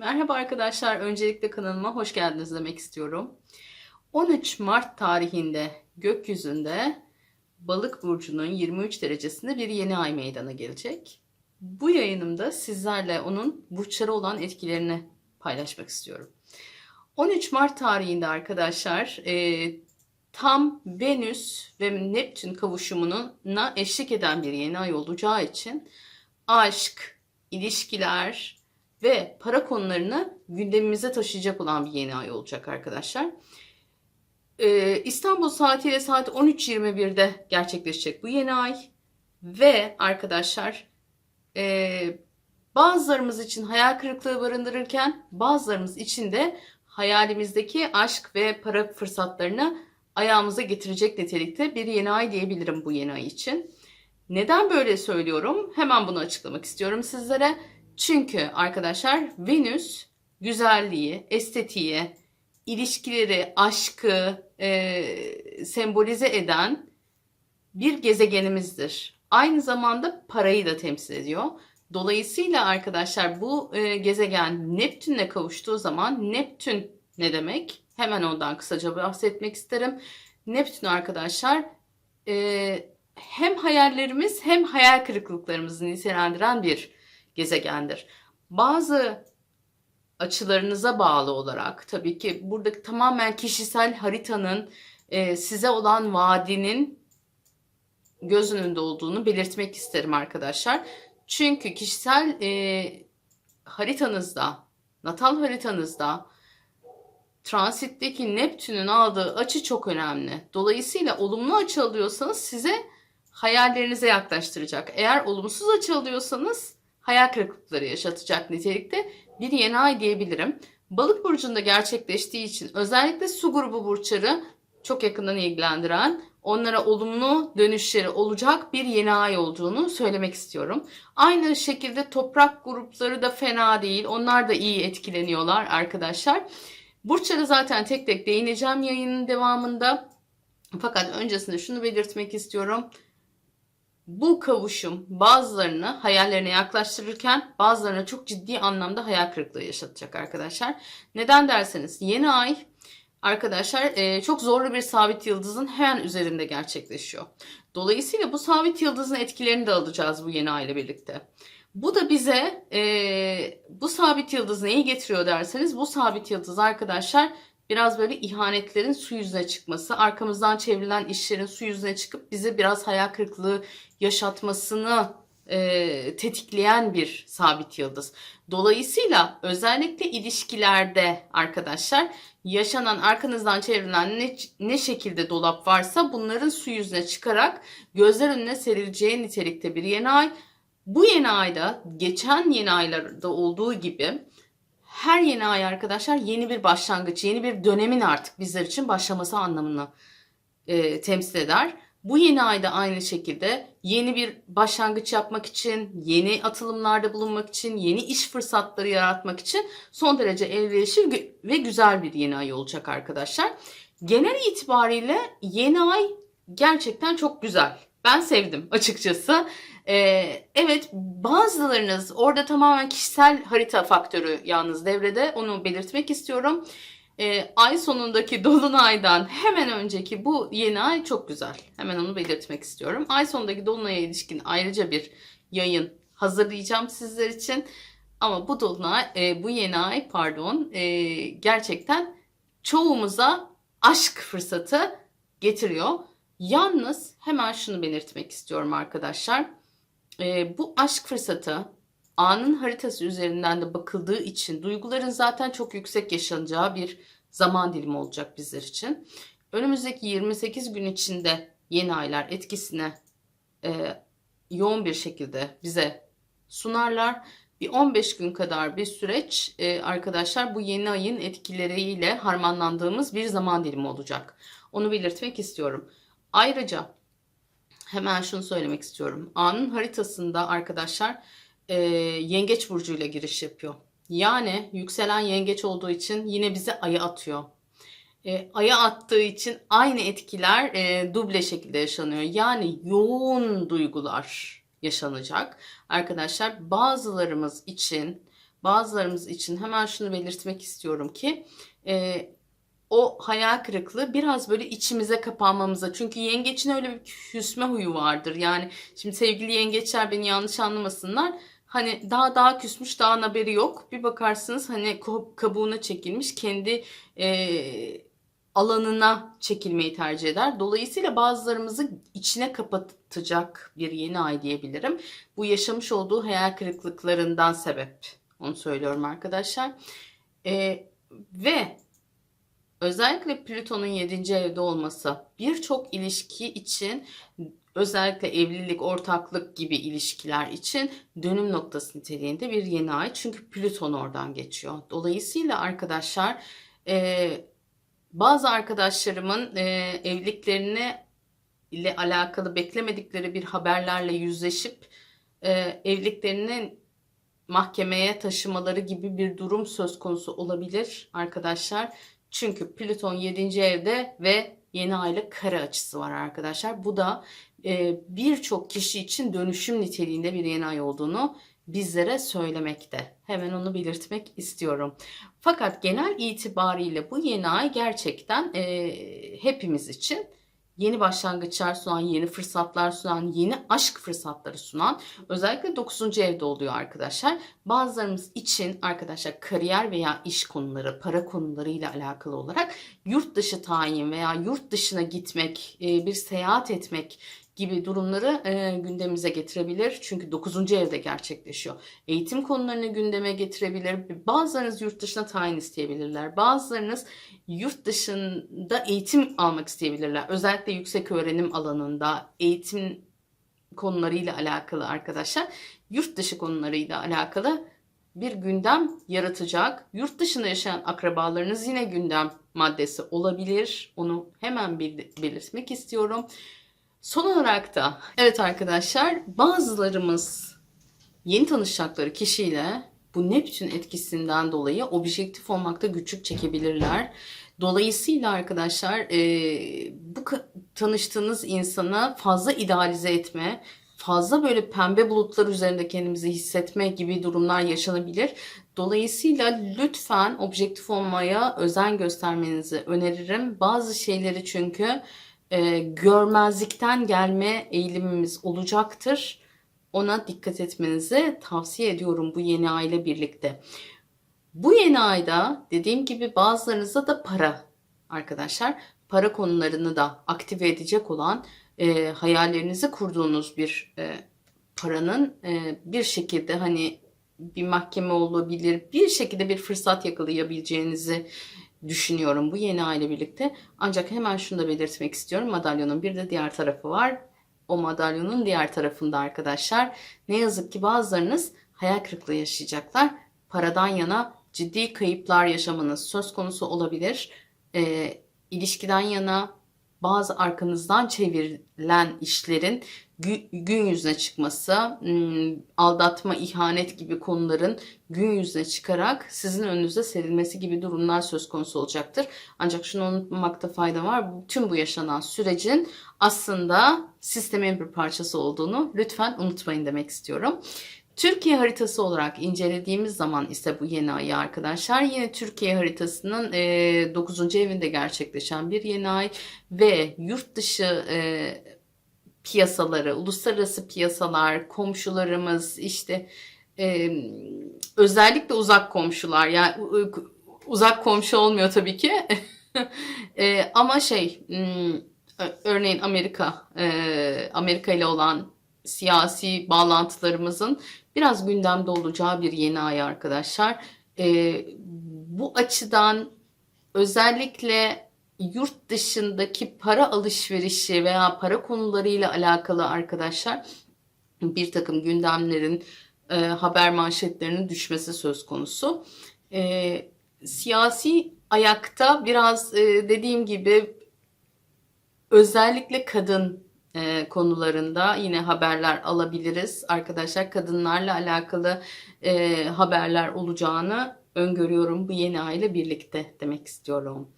Merhaba arkadaşlar. Öncelikle kanalıma hoş geldiniz demek istiyorum. 13 Mart tarihinde gökyüzünde Balık burcunun 23 derecesinde bir yeni ay meydana gelecek. Bu yayınımda sizlerle onun burçları olan etkilerini paylaşmak istiyorum. 13 Mart tarihinde arkadaşlar e, tam Venüs ve Neptün kavuşumuna eşlik eden bir yeni ay olacağı için aşk, ilişkiler, ve para konularını gündemimize taşıyacak olan bir yeni ay olacak arkadaşlar. Ee, İstanbul saatiyle saat 13.21'de gerçekleşecek bu yeni ay ve arkadaşlar e, bazılarımız için hayal kırıklığı barındırırken bazılarımız için de hayalimizdeki aşk ve para fırsatlarını ayağımıza getirecek nitelikte bir yeni ay diyebilirim bu yeni ay için. Neden böyle söylüyorum? Hemen bunu açıklamak istiyorum sizlere. Çünkü arkadaşlar Venüs güzelliği, estetiği, ilişkileri, aşkı e, sembolize eden bir gezegenimizdir. Aynı zamanda parayı da temsil ediyor. Dolayısıyla arkadaşlar bu e, gezegen Neptün'le kavuştuğu zaman Neptün ne demek? Hemen ondan kısaca bahsetmek isterim. Neptün arkadaşlar e, hem hayallerimiz hem hayal kırıklıklarımızı nitelendiren bir gezegendir. Bazı açılarınıza bağlı olarak tabii ki burada tamamen kişisel haritanın e, size olan vaadinin göz önünde olduğunu belirtmek isterim arkadaşlar. Çünkü kişisel e, haritanızda, natal haritanızda transitteki Neptün'ün aldığı açı çok önemli. Dolayısıyla olumlu açı alıyorsanız size hayallerinize yaklaştıracak. Eğer olumsuz açı alıyorsanız hayal kırıklıkları yaşatacak nitelikte bir yeni ay diyebilirim. Balık burcunda gerçekleştiği için özellikle su grubu burçları çok yakından ilgilendiren, onlara olumlu dönüşleri olacak bir yeni ay olduğunu söylemek istiyorum. Aynı şekilde toprak grupları da fena değil. Onlar da iyi etkileniyorlar arkadaşlar. Burçlara zaten tek tek değineceğim yayının devamında. Fakat öncesinde şunu belirtmek istiyorum bu kavuşum bazılarını hayallerine yaklaştırırken bazılarına çok ciddi anlamda hayal kırıklığı yaşatacak arkadaşlar. Neden derseniz yeni ay arkadaşlar e, çok zorlu bir sabit yıldızın hemen üzerinde gerçekleşiyor. Dolayısıyla bu sabit yıldızın etkilerini de alacağız bu yeni ay ile birlikte. Bu da bize e, bu sabit yıldız neyi getiriyor derseniz bu sabit yıldız arkadaşlar biraz böyle ihanetlerin su yüzüne çıkması, arkamızdan çevrilen işlerin su yüzüne çıkıp bize biraz hayal kırıklığı yaşatmasını e, tetikleyen bir sabit yıldız. Dolayısıyla özellikle ilişkilerde arkadaşlar yaşanan arkanızdan çevrilen ne, ne şekilde dolap varsa bunların su yüzüne çıkarak gözler önüne serileceği nitelikte bir yeni ay. Bu yeni ayda geçen yeni aylarda olduğu gibi her yeni ay arkadaşlar yeni bir başlangıç, yeni bir dönemin artık bizler için başlaması anlamını e, temsil eder. Bu yeni ayda aynı şekilde yeni bir başlangıç yapmak için, yeni atılımlarda bulunmak için, yeni iş fırsatları yaratmak için son derece elverişli ve güzel bir yeni ay olacak arkadaşlar. Genel itibariyle yeni ay gerçekten çok güzel. Ben sevdim açıkçası. Ee, evet bazılarınız orada tamamen kişisel harita faktörü yalnız devrede onu belirtmek istiyorum. Ee, ay sonundaki dolunaydan hemen önceki bu yeni ay çok güzel. Hemen onu belirtmek istiyorum. Ay sonundaki dolunaya ilişkin ayrıca bir yayın hazırlayacağım sizler için. Ama bu dolunay, e, bu yeni ay pardon e, gerçekten çoğumuza aşk fırsatı getiriyor. Yalnız hemen şunu belirtmek istiyorum arkadaşlar e, bu aşk fırsatı anın haritası üzerinden de bakıldığı için duyguların zaten çok yüksek yaşanacağı bir zaman dilimi olacak bizler için. Önümüzdeki 28 gün içinde yeni aylar etkisine e, yoğun bir şekilde bize sunarlar. Bir 15 gün kadar bir süreç e, arkadaşlar bu yeni ayın etkileriyle harmanlandığımız bir zaman dilimi olacak. Onu belirtmek istiyorum. Ayrıca hemen şunu söylemek istiyorum. A'nın haritasında arkadaşlar e, yengeç burcuyla giriş yapıyor. Yani yükselen yengeç olduğu için yine bize ayı atıyor. E, aya attığı için aynı etkiler e, duble şekilde yaşanıyor. Yani yoğun duygular yaşanacak. Arkadaşlar bazılarımız için bazılarımız için hemen şunu belirtmek istiyorum ki e, o hayal kırıklığı biraz böyle içimize kapanmamıza. Çünkü yengeçin öyle bir küsme huyu vardır. Yani şimdi sevgili yengeçler beni yanlış anlamasınlar. Hani daha daha küsmüş daha haberi yok. Bir bakarsınız hani kabuğuna çekilmiş kendi e, alanına çekilmeyi tercih eder. Dolayısıyla bazılarımızı içine kapatacak bir yeni ay diyebilirim. Bu yaşamış olduğu hayal kırıklıklarından sebep. Onu söylüyorum arkadaşlar. E, ve özellikle Plüton'un 7. evde olması birçok ilişki için özellikle evlilik, ortaklık gibi ilişkiler için dönüm noktası niteliğinde bir yeni ay. Çünkü Plüton oradan geçiyor. Dolayısıyla arkadaşlar e, bazı arkadaşlarımın e, evliliklerini ile alakalı beklemedikleri bir haberlerle yüzleşip e, evliliklerini mahkemeye taşımaları gibi bir durum söz konusu olabilir arkadaşlar. Çünkü Plüton 7. evde ve yeni aylık kare açısı var arkadaşlar. Bu da e, birçok kişi için dönüşüm niteliğinde bir yeni ay olduğunu bizlere söylemekte. Hemen onu belirtmek istiyorum. Fakat genel itibariyle bu yeni ay gerçekten e, hepimiz için yeni başlangıçlar sunan, yeni fırsatlar sunan, yeni aşk fırsatları sunan özellikle 9. evde oluyor arkadaşlar. Bazılarımız için arkadaşlar kariyer veya iş konuları, para konuları ile alakalı olarak yurt dışı tayin veya yurt dışına gitmek, e, bir seyahat etmek gibi durumları e, gündemimize getirebilir. Çünkü 9. evde gerçekleşiyor. Eğitim konularını gündeme getirebilir. Bazılarınız yurt dışına tayin isteyebilirler. Bazılarınız yurt dışında eğitim almak isteyebilirler. Özellikle yüksek öğrenim alanında eğitim konularıyla alakalı arkadaşlar. Yurt dışı konularıyla alakalı bir gündem yaratacak. Yurt dışında yaşayan akrabalarınız yine gündem maddesi olabilir. Onu hemen belirtmek istiyorum. Son olarak da evet arkadaşlar bazılarımız yeni tanışacakları kişiyle bu Neptün etkisinden dolayı objektif olmakta güçlük çekebilirler. Dolayısıyla arkadaşlar e, bu tanıştığınız insana fazla idealize etme, fazla böyle pembe bulutlar üzerinde kendimizi hissetme gibi durumlar yaşanabilir. Dolayısıyla lütfen objektif olmaya özen göstermenizi öneririm. Bazı şeyleri çünkü e, görmezlikten gelme eğilimimiz olacaktır. Ona dikkat etmenizi tavsiye ediyorum bu yeni aile birlikte. Bu yeni ayda dediğim gibi bazılarınızda da para arkadaşlar. Para konularını da aktive edecek olan e, hayallerinizi kurduğunuz bir e, paranın e, bir şekilde hani bir mahkeme olabilir, bir şekilde bir fırsat yakalayabileceğinizi düşünüyorum bu yeni aile birlikte. Ancak hemen şunu da belirtmek istiyorum. Madalyonun bir de diğer tarafı var. O madalyonun diğer tarafında arkadaşlar ne yazık ki bazılarınız hayal kırıklığı yaşayacaklar. Paradan yana ciddi kayıplar yaşamanız söz konusu olabilir. E, ilişkiden yana bazı arkanızdan çevrilen işlerin gün yüzüne çıkması, hmm, aldatma, ihanet gibi konuların gün yüzüne çıkarak sizin önünüze serilmesi gibi durumlar söz konusu olacaktır. Ancak şunu unutmamakta fayda var. Tüm bu yaşanan sürecin aslında sistemin bir parçası olduğunu lütfen unutmayın demek istiyorum. Türkiye haritası olarak incelediğimiz zaman ise bu yeni ayı arkadaşlar yine Türkiye haritasının e, 9. evinde gerçekleşen bir yeni ay ve yurt dışı e, piyasaları, uluslararası piyasalar, komşularımız işte e, özellikle uzak komşular yani uzak komşu olmuyor tabii ki e, ama şey hmm, örneğin Amerika Amerika ile olan siyasi bağlantılarımızın biraz gündemde olacağı bir yeni ay arkadaşlar. E, bu açıdan özellikle yurt dışındaki para alışverişi veya para konularıyla alakalı arkadaşlar bir takım gündemlerin e, haber manşetlerinin düşmesi söz konusu. E, siyasi ayakta biraz e, dediğim gibi özellikle kadın e, konularında yine haberler alabiliriz. Arkadaşlar kadınlarla alakalı e, haberler olacağını öngörüyorum bu yeni aile birlikte demek istiyorum.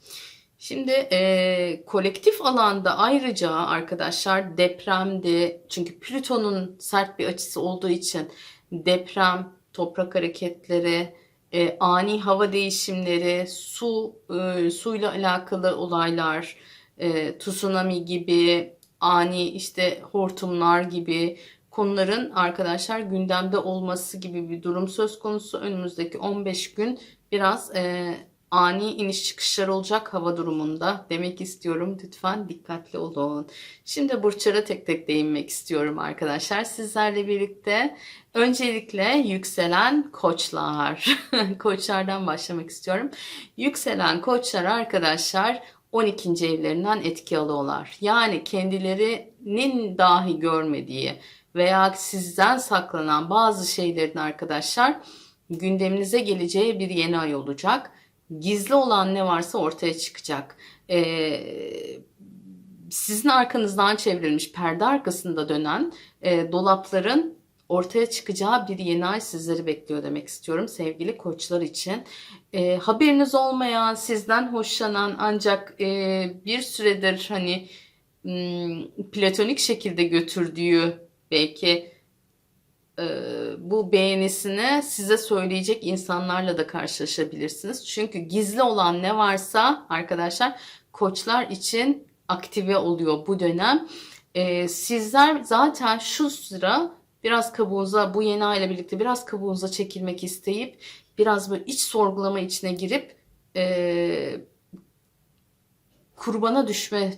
Şimdi e, kolektif alanda ayrıca arkadaşlar depremdi çünkü Plüton'un sert bir açısı olduğu için deprem, toprak hareketleri, e, ani hava değişimleri, su e, suyla alakalı olaylar, e, tsunami gibi, ani işte hortumlar gibi konuların arkadaşlar gündemde olması gibi bir durum söz konusu. Önümüzdeki 15 gün biraz e, ani iniş çıkışlar olacak hava durumunda demek istiyorum. Lütfen dikkatli olun. Şimdi burçlara tek tek değinmek istiyorum arkadaşlar. Sizlerle birlikte öncelikle yükselen koçlar. Koçlardan başlamak istiyorum. Yükselen koçlar arkadaşlar 12. evlerinden etki alıyorlar. Yani kendilerinin dahi görmediği veya sizden saklanan bazı şeylerin arkadaşlar gündeminize geleceği bir yeni ay olacak. Gizli olan ne varsa ortaya çıkacak. Ee, sizin arkanızdan çevrilmiş perde arkasında dönen e, dolapların ortaya çıkacağı bir yeni ay sizleri bekliyor demek istiyorum sevgili koçlar için. E, haberiniz olmayan, sizden hoşlanan ancak e, bir süredir hani m, platonik şekilde götürdüğü belki e, bu beğenisini size söyleyecek insanlarla da karşılaşabilirsiniz. Çünkü gizli olan ne varsa arkadaşlar koçlar için aktive oluyor bu dönem. E, sizler zaten şu sıra biraz kabuğunuza bu yeni ayla birlikte biraz kabuğunuza çekilmek isteyip biraz böyle iç sorgulama içine girip e, kurbana düşme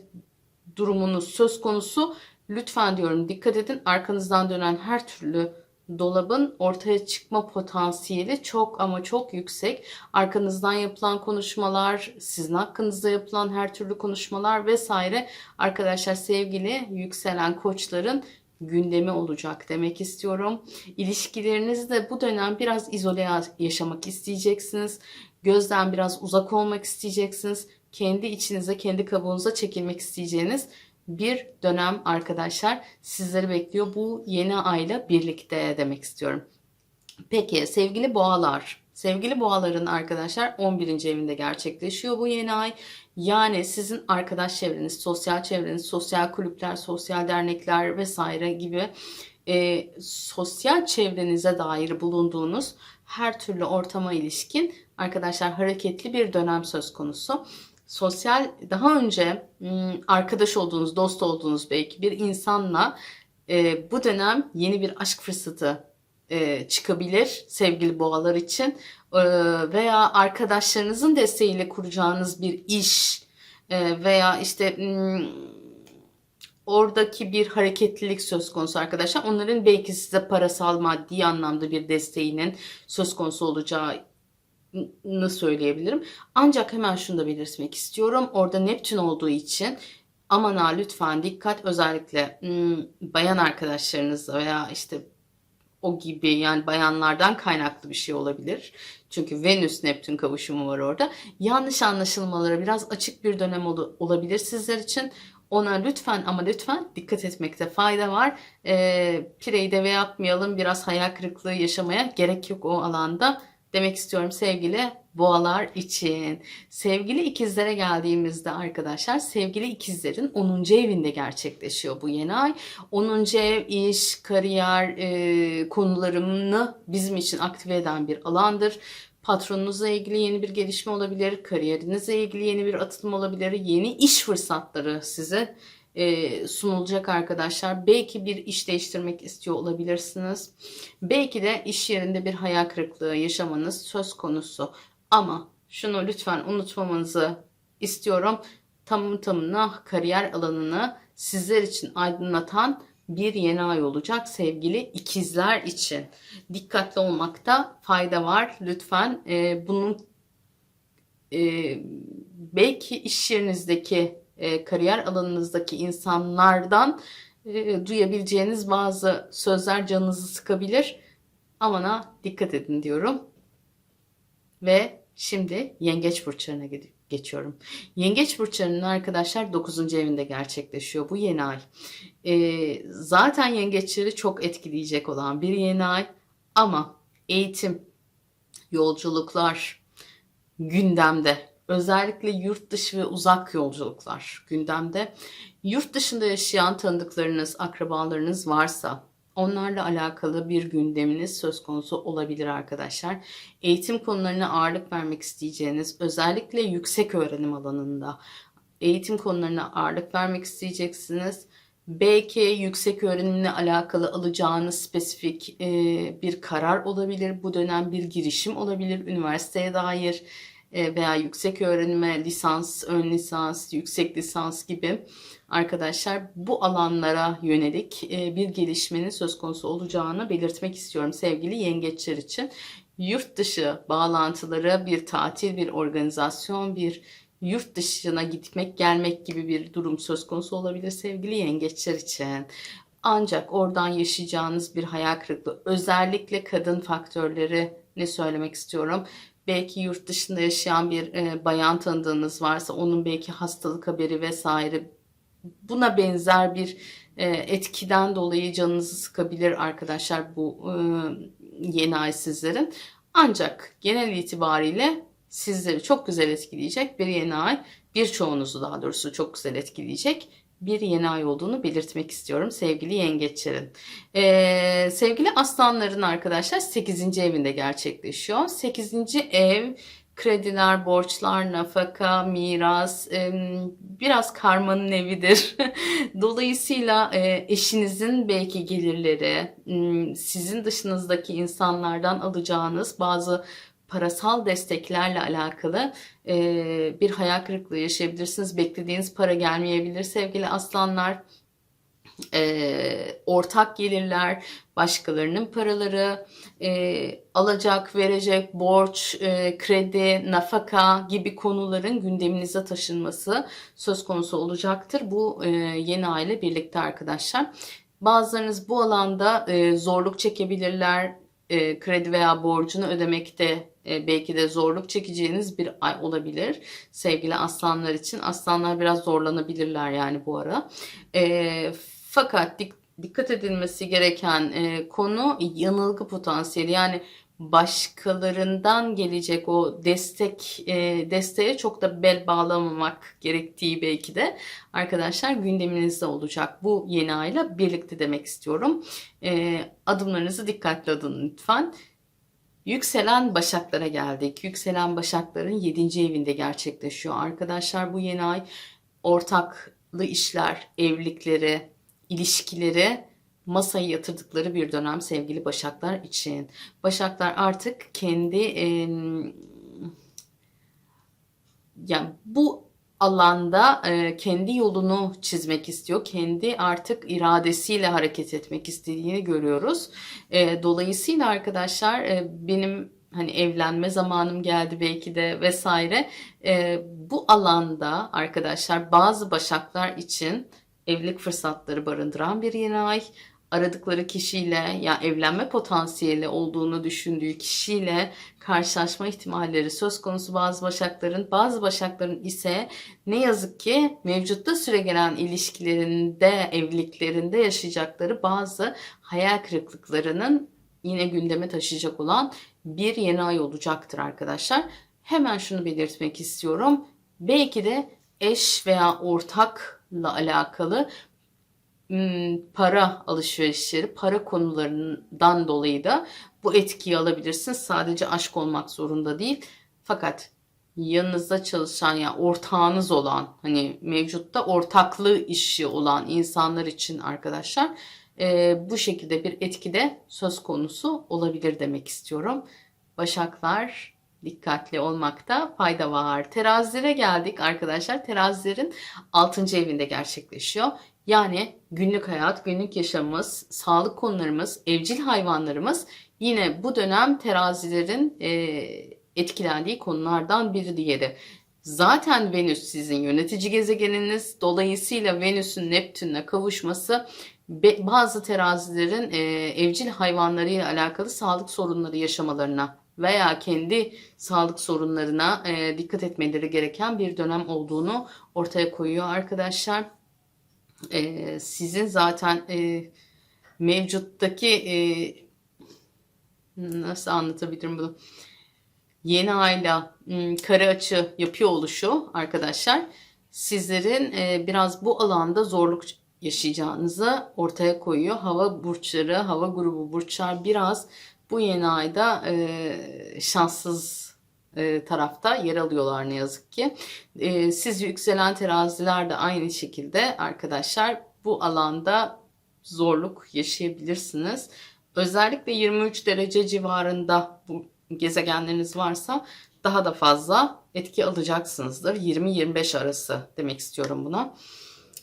durumunuz söz konusu. Lütfen diyorum dikkat edin arkanızdan dönen her türlü dolabın ortaya çıkma potansiyeli çok ama çok yüksek. Arkanızdan yapılan konuşmalar, sizin hakkınızda yapılan her türlü konuşmalar vesaire arkadaşlar sevgili yükselen koçların gündemi olacak demek istiyorum. İlişkilerinizde bu dönem biraz izole yaşamak isteyeceksiniz. Gözden biraz uzak olmak isteyeceksiniz. Kendi içinize, kendi kabuğunuza çekilmek isteyeceğiniz bir dönem arkadaşlar sizleri bekliyor bu yeni ayla birlikte demek istiyorum. Peki sevgili boğalar, sevgili boğaların arkadaşlar 11. evinde gerçekleşiyor bu yeni ay. Yani sizin arkadaş çevreniz, sosyal çevreniz, sosyal kulüpler, sosyal dernekler vesaire gibi e, sosyal çevrenize dair bulunduğunuz her türlü ortama ilişkin arkadaşlar hareketli bir dönem söz konusu sosyal daha önce arkadaş olduğunuz, dost olduğunuz belki bir insanla e, bu dönem yeni bir aşk fırsatı e, çıkabilir sevgili boğalar için e, veya arkadaşlarınızın desteğiyle kuracağınız bir iş e, veya işte oradaki bir hareketlilik söz konusu arkadaşlar. Onların belki size parasal maddi anlamda bir desteğinin söz konusu olacağı söyleyebilirim. Ancak hemen şunu da belirtmek istiyorum. Orada Neptün olduğu için aman ha lütfen dikkat özellikle hmm, bayan arkadaşlarınızla veya işte o gibi yani bayanlardan kaynaklı bir şey olabilir. Çünkü Venüs Neptün kavuşumu var orada. Yanlış anlaşılmalara biraz açık bir dönem ol- olabilir sizler için. Ona lütfen ama lütfen dikkat etmekte fayda var. E, pireyi de ve yapmayalım. Biraz hayal kırıklığı yaşamaya gerek yok o alanda demek istiyorum sevgili boğalar için. Sevgili ikizlere geldiğimizde arkadaşlar sevgili ikizlerin 10. evinde gerçekleşiyor bu yeni ay. 10. ev iş, kariyer e, konularını bizim için aktive eden bir alandır. Patronunuzla ilgili yeni bir gelişme olabilir, kariyerinizle ilgili yeni bir atılım olabilir, yeni iş fırsatları size e, sunulacak arkadaşlar. Belki bir iş değiştirmek istiyor olabilirsiniz. Belki de iş yerinde bir hayal kırıklığı yaşamanız söz konusu. Ama şunu lütfen unutmamanızı istiyorum. Tamı tamına kariyer alanını sizler için aydınlatan bir yeni ay olacak sevgili ikizler için. Dikkatli olmakta fayda var. Lütfen e, bunun e, belki iş yerinizdeki e, kariyer alanınızdaki insanlardan e, duyabileceğiniz bazı sözler canınızı sıkabilir. Amana dikkat edin diyorum. Ve şimdi yengeç burçlarına geçiyorum. Yengeç burçlarının arkadaşlar 9. evinde gerçekleşiyor bu yeni ay. E, zaten yengeçleri çok etkileyecek olan bir yeni ay ama eğitim, yolculuklar gündemde Özellikle yurt dışı ve uzak yolculuklar gündemde. Yurt dışında yaşayan tanıdıklarınız, akrabalarınız varsa Onlarla alakalı bir gündeminiz söz konusu olabilir arkadaşlar. Eğitim konularına ağırlık vermek isteyeceğiniz, özellikle yüksek öğrenim alanında eğitim konularına ağırlık vermek isteyeceksiniz. Belki yüksek öğrenimle alakalı alacağınız spesifik bir karar olabilir. Bu dönem bir girişim olabilir. Üniversiteye dair veya yüksek öğrenime lisans, ön lisans, yüksek lisans gibi arkadaşlar bu alanlara yönelik e, bir gelişmenin söz konusu olacağını belirtmek istiyorum sevgili yengeçler için. Yurt dışı bağlantıları, bir tatil, bir organizasyon, bir yurt dışına gitmek, gelmek gibi bir durum söz konusu olabilir sevgili yengeçler için. Ancak oradan yaşayacağınız bir hayal kırıklığı, özellikle kadın faktörleri ne söylemek istiyorum. Belki yurt dışında yaşayan bir e, bayan tanıdığınız varsa onun belki hastalık haberi vesaire buna benzer bir e, etkiden dolayı canınızı sıkabilir arkadaşlar bu e, yeni ay sizlerin. Ancak genel itibariyle sizleri çok güzel etkileyecek bir yeni ay, birçoğunuzu daha doğrusu çok güzel etkileyecek bir yeni ay olduğunu belirtmek istiyorum sevgili yengeçlerin. Ee, sevgili aslanların arkadaşlar 8. evinde gerçekleşiyor. 8. ev krediler, borçlar, nafaka, miras biraz karmanın evidir. Dolayısıyla e, eşinizin belki gelirleri, sizin dışınızdaki insanlardan alacağınız bazı parasal desteklerle alakalı e, bir hayal kırıklığı yaşayabilirsiniz. Beklediğiniz para gelmeyebilir sevgili aslanlar. E, ortak gelirler, başkalarının paraları, e, alacak, verecek, borç, e, kredi, nafaka gibi konuların gündeminize taşınması söz konusu olacaktır. Bu e, yeni aile birlikte arkadaşlar. Bazılarınız bu alanda e, zorluk çekebilirler, e, kredi veya borcunu ödemekte e, belki de zorluk çekeceğiniz bir ay olabilir sevgili aslanlar için. Aslanlar biraz zorlanabilirler yani bu ara. E, fakat dik, dikkat edilmesi gereken e, konu yanılgı potansiyeli. Yani başkalarından gelecek o destek e, desteğe çok da bel bağlamamak gerektiği belki de arkadaşlar gündeminizde olacak bu yeni ayla birlikte demek istiyorum. E, adımlarınızı dikkatli adın lütfen. Yükselen Başaklara geldik. Yükselen Başakların 7. evinde gerçekleşiyor. Arkadaşlar bu yeni ay ortaklı işler, evlilikleri, ilişkileri masaya yatırdıkları bir dönem sevgili Başaklar için. Başaklar artık kendi e, yani bu alanda e, kendi yolunu çizmek istiyor. Kendi artık iradesiyle hareket etmek istediğini görüyoruz. E, dolayısıyla arkadaşlar e, benim hani evlenme zamanım geldi belki de vesaire. E, bu alanda arkadaşlar bazı başaklar için evlilik fırsatları barındıran bir yeni ay aradıkları kişiyle ya evlenme potansiyeli olduğunu düşündüğü kişiyle karşılaşma ihtimalleri söz konusu bazı başakların. Bazı başakların ise ne yazık ki mevcutta süregelen ilişkilerinde, evliliklerinde yaşayacakları bazı hayal kırıklıklarının yine gündeme taşıyacak olan bir yeni ay olacaktır arkadaşlar. Hemen şunu belirtmek istiyorum. Belki de eş veya ortakla alakalı para alışverişleri, para konularından dolayı da bu etkiyi alabilirsiniz. Sadece aşk olmak zorunda değil. Fakat yanınızda çalışan ya yani ortağınız olan hani mevcutta ortaklığı işi olan insanlar için arkadaşlar e, bu şekilde bir etkide söz konusu olabilir demek istiyorum. Başaklar dikkatli olmakta fayda var. Terazilere geldik arkadaşlar. Terazilerin 6. evinde gerçekleşiyor. Yani günlük hayat, günlük yaşamımız, sağlık konularımız, evcil hayvanlarımız yine bu dönem terazilerin e, etkilendiği konulardan biri diğeri. Zaten Venüs sizin yönetici gezegeniniz. Dolayısıyla Venüs'ün Neptün'le kavuşması bazı terazilerin e, evcil hayvanlarıyla alakalı sağlık sorunları yaşamalarına veya kendi sağlık sorunlarına e, dikkat etmeleri gereken bir dönem olduğunu ortaya koyuyor arkadaşlar e, sizin zaten e, mevcuttaki e, nasıl anlatabilirim bunu? Yeni ayla hmm, kare açı yapıyor oluşu arkadaşlar sizlerin e, biraz bu alanda zorluk yaşayacağınızı ortaya koyuyor. Hava burçları, hava grubu burçlar biraz bu yeni ayda e, şanssız e, tarafta yer alıyorlar ne yazık ki. E, siz yükselen teraziler de aynı şekilde arkadaşlar bu alanda zorluk yaşayabilirsiniz. Özellikle 23 derece civarında bu gezegenleriniz varsa daha da fazla etki alacaksınızdır. 20-25 arası demek istiyorum buna.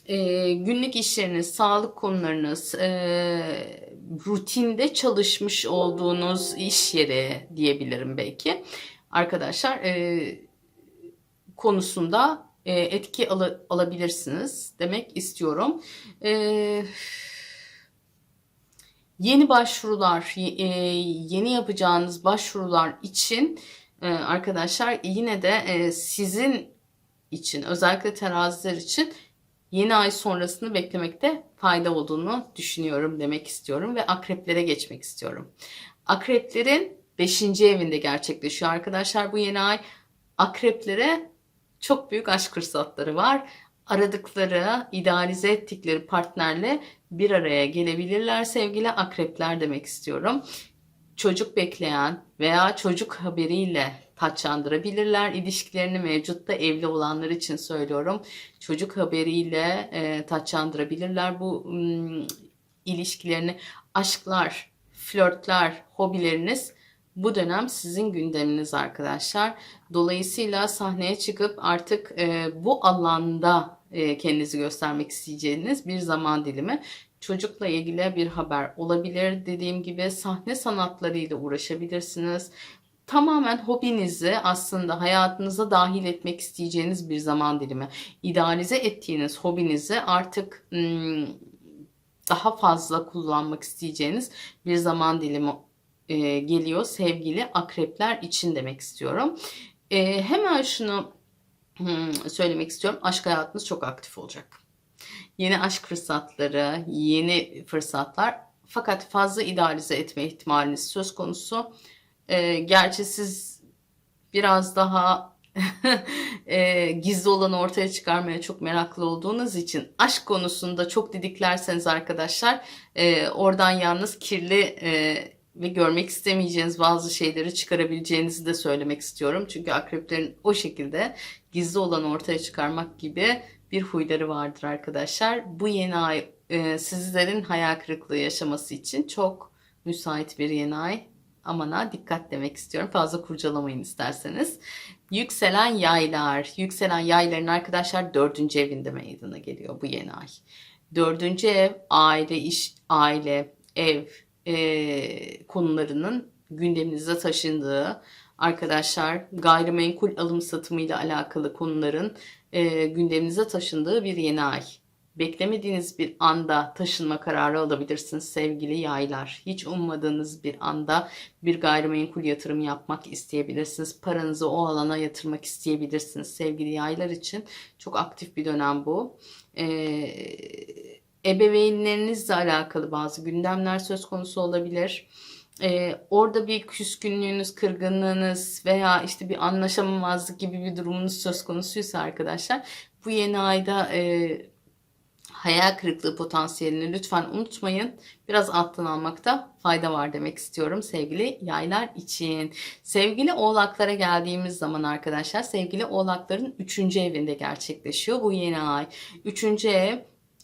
E, günlük işleriniz, sağlık konularınız, e, rutinde çalışmış olduğunuz iş yeri diyebilirim belki. Arkadaşlar e, konusunda e, etki al- alabilirsiniz demek istiyorum. E, yeni başvurular, e, yeni yapacağınız başvurular için e, arkadaşlar yine de e, sizin için özellikle teraziler için yeni ay sonrasını beklemekte fayda olduğunu düşünüyorum demek istiyorum ve akreplere geçmek istiyorum. Akreplerin 5. evinde gerçekleşiyor arkadaşlar bu yeni ay. Akreplere çok büyük aşk fırsatları var. Aradıkları, idealize ettikleri partnerle bir araya gelebilirler sevgili akrepler demek istiyorum. Çocuk bekleyen veya çocuk haberiyle taçlandırabilirler ilişkilerini mevcutta evli olanlar için söylüyorum. Çocuk haberiyle e, taçlandırabilirler bu mm, ilişkilerini. Aşklar, flörtler, hobileriniz bu dönem sizin gündeminiz arkadaşlar. Dolayısıyla sahneye çıkıp artık e, bu alanda e, kendinizi göstermek isteyeceğiniz bir zaman dilimi. Çocukla ilgili bir haber olabilir. Dediğim gibi sahne sanatlarıyla uğraşabilirsiniz. Tamamen hobinizi aslında hayatınıza dahil etmek isteyeceğiniz bir zaman dilimi. İdealize ettiğiniz hobinizi artık daha fazla kullanmak isteyeceğiniz bir zaman dilimi e, geliyor sevgili akrepler için demek istiyorum. E, hemen şunu hmm, söylemek istiyorum. Aşk hayatınız çok aktif olacak. Yeni aşk fırsatları, yeni fırsatlar fakat fazla idealize etme ihtimaliniz söz konusu. E, gerçi siz biraz daha e, gizli olanı ortaya çıkarmaya çok meraklı olduğunuz için aşk konusunda çok didiklerseniz arkadaşlar e, oradan yalnız kirli e, ve görmek istemeyeceğiniz bazı şeyleri çıkarabileceğinizi de söylemek istiyorum. Çünkü akreplerin o şekilde gizli olanı ortaya çıkarmak gibi bir huyları vardır arkadaşlar. Bu yeni ay e, sizlerin hayal kırıklığı yaşaması için çok müsait bir yeni ay. Amana dikkat demek istiyorum. Fazla kurcalamayın isterseniz. Yükselen yaylar. Yükselen yayların arkadaşlar dördüncü evinde meydana geliyor bu yeni ay. Dördüncü ev aile, iş, aile, ev e, konularının gündeminize taşındığı arkadaşlar gayrimenkul alım satımıyla alakalı konuların e, gündeminize taşındığı bir yeni ay. Beklemediğiniz bir anda taşınma kararı alabilirsiniz sevgili yaylar. Hiç ummadığınız bir anda bir gayrimenkul yatırım yapmak isteyebilirsiniz. Paranızı o alana yatırmak isteyebilirsiniz sevgili yaylar için. Çok aktif bir dönem bu. Ee, ebeveynlerinizle alakalı bazı gündemler söz konusu olabilir. Ee, orada bir küskünlüğünüz, kırgınlığınız veya işte bir anlaşamamazlık gibi bir durumunuz söz konusuysa arkadaşlar bu yeni ayda e, hayal kırıklığı potansiyelini lütfen unutmayın. Biraz alttan almakta fayda var demek istiyorum sevgili yaylar için. Sevgili oğlaklara geldiğimiz zaman arkadaşlar sevgili oğlakların 3. evinde gerçekleşiyor bu yeni ay. 3. ev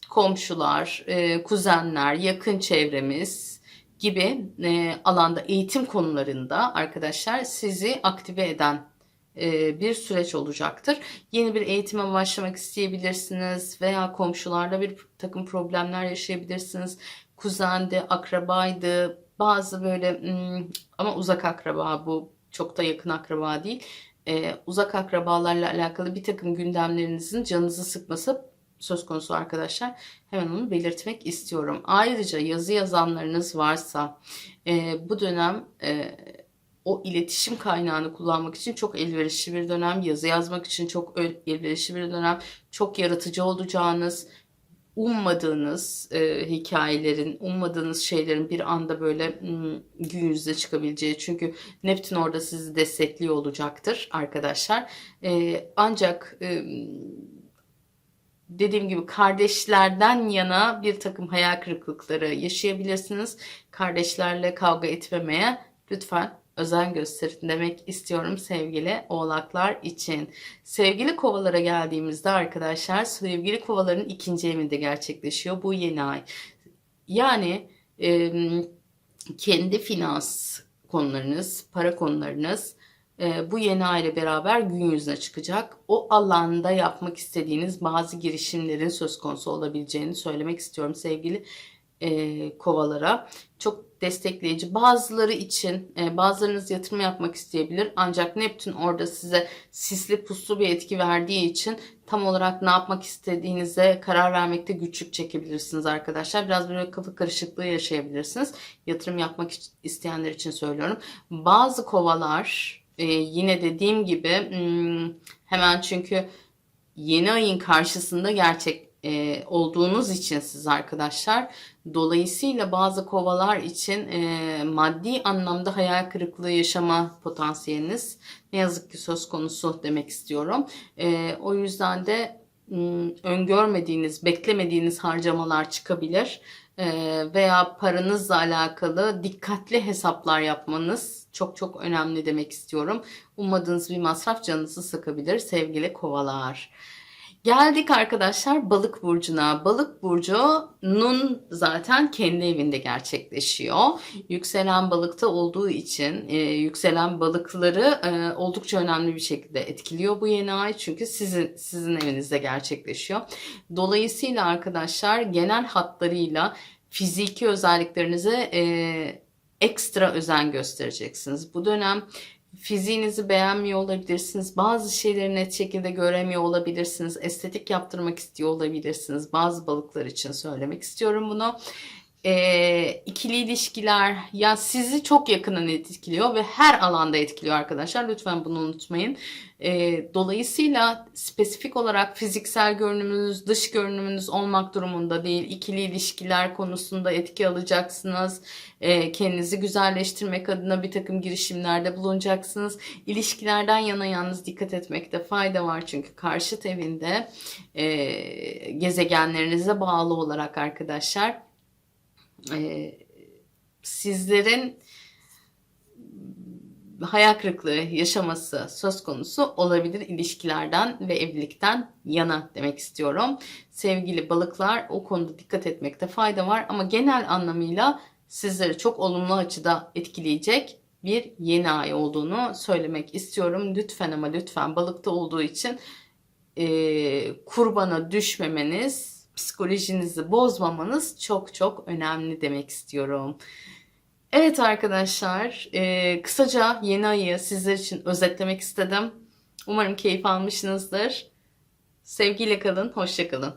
komşular, e, kuzenler, yakın çevremiz gibi e, alanda eğitim konularında arkadaşlar sizi aktive eden e, bir süreç olacaktır. Yeni bir eğitime başlamak isteyebilirsiniz veya komşularla bir takım problemler yaşayabilirsiniz. Kuzendi, akrabaydı, bazı böyle ama uzak akraba bu çok da yakın akraba değil. E, uzak akrabalarla alakalı bir takım gündemlerinizin canınızı sıkması söz konusu arkadaşlar. Hemen onu belirtmek istiyorum. Ayrıca yazı yazanlarınız varsa e, bu dönem e, o iletişim kaynağını kullanmak için çok elverişli bir dönem. Yazı yazmak için çok elverişli bir dönem. Çok yaratıcı olacağınız, ummadığınız e, hikayelerin, ummadığınız şeylerin bir anda böyle hmm, gün yüzüne çıkabileceği. Çünkü Neptün orada sizi destekliyor olacaktır arkadaşlar. E, ancak... E, dediğim gibi kardeşlerden yana bir takım hayal kırıklıkları yaşayabilirsiniz. Kardeşlerle kavga etmemeye lütfen özen gösterin demek istiyorum sevgili oğlaklar için. Sevgili kovalara geldiğimizde arkadaşlar sevgili kovaların ikinci evinde gerçekleşiyor bu yeni ay. Yani e, kendi finans konularınız, para konularınız e, bu yeni ay ile beraber gün yüzüne çıkacak. O alanda yapmak istediğiniz bazı girişimlerin söz konusu olabileceğini söylemek istiyorum sevgili e, kovalara. Çok destekleyici. Bazıları için e, bazılarınız yatırım yapmak isteyebilir. Ancak Neptün orada size sisli puslu bir etki verdiği için tam olarak ne yapmak istediğinize karar vermekte güçlük çekebilirsiniz arkadaşlar. Biraz böyle kafa karışıklığı yaşayabilirsiniz. Yatırım yapmak isteyenler için söylüyorum. Bazı kovalar e, yine dediğim gibi hmm, hemen çünkü yeni ayın karşısında gerçek e, olduğunuz için siz arkadaşlar dolayısıyla bazı kovalar için e, maddi anlamda hayal kırıklığı yaşama potansiyeliniz ne yazık ki söz konusu demek istiyorum. E, o yüzden de m, öngörmediğiniz, beklemediğiniz harcamalar çıkabilir E, veya paranızla alakalı dikkatli hesaplar yapmanız çok çok önemli demek istiyorum. Ummadığınız bir masraf canınızı sıkabilir sevgili kovalar. Geldik arkadaşlar balık burcuna. Balık burcunun zaten kendi evinde gerçekleşiyor. Yükselen balıkta olduğu için e, yükselen balıkları e, oldukça önemli bir şekilde etkiliyor bu yeni ay. Çünkü sizin sizin evinizde gerçekleşiyor. Dolayısıyla arkadaşlar genel hatlarıyla fiziki özelliklerinize e, ekstra özen göstereceksiniz. Bu dönem fiziğinizi beğenmiyor olabilirsiniz. Bazı şeyleri net şekilde göremiyor olabilirsiniz. Estetik yaptırmak istiyor olabilirsiniz. Bazı balıklar için söylemek istiyorum bunu. Ee, ikili ilişkiler ya sizi çok yakından etkiliyor ve her alanda etkiliyor arkadaşlar. Lütfen bunu unutmayın. Ee, dolayısıyla spesifik olarak fiziksel görünümünüz, dış görünümünüz olmak durumunda değil. İkili ilişkiler konusunda etki alacaksınız. Ee, kendinizi güzelleştirmek adına bir takım girişimlerde bulunacaksınız. İlişkilerden yana yalnız dikkat etmekte fayda var. Çünkü karşıt evinde e, gezegenlerinize bağlı olarak arkadaşlar e, sizlerin hayal kırıklığı yaşaması söz konusu olabilir ilişkilerden ve evlilikten yana demek istiyorum. Sevgili balıklar o konuda dikkat etmekte fayda var ama genel anlamıyla sizleri çok olumlu açıda etkileyecek bir yeni ay olduğunu söylemek istiyorum. Lütfen ama lütfen balıkta olduğu için e, kurbana düşmemeniz psikolojinizi bozmamanız çok çok önemli demek istiyorum. Evet arkadaşlar, e, kısaca yeni ayı sizler için özetlemek istedim. Umarım keyif almışsınızdır. Sevgiyle kalın, hoşça kalın.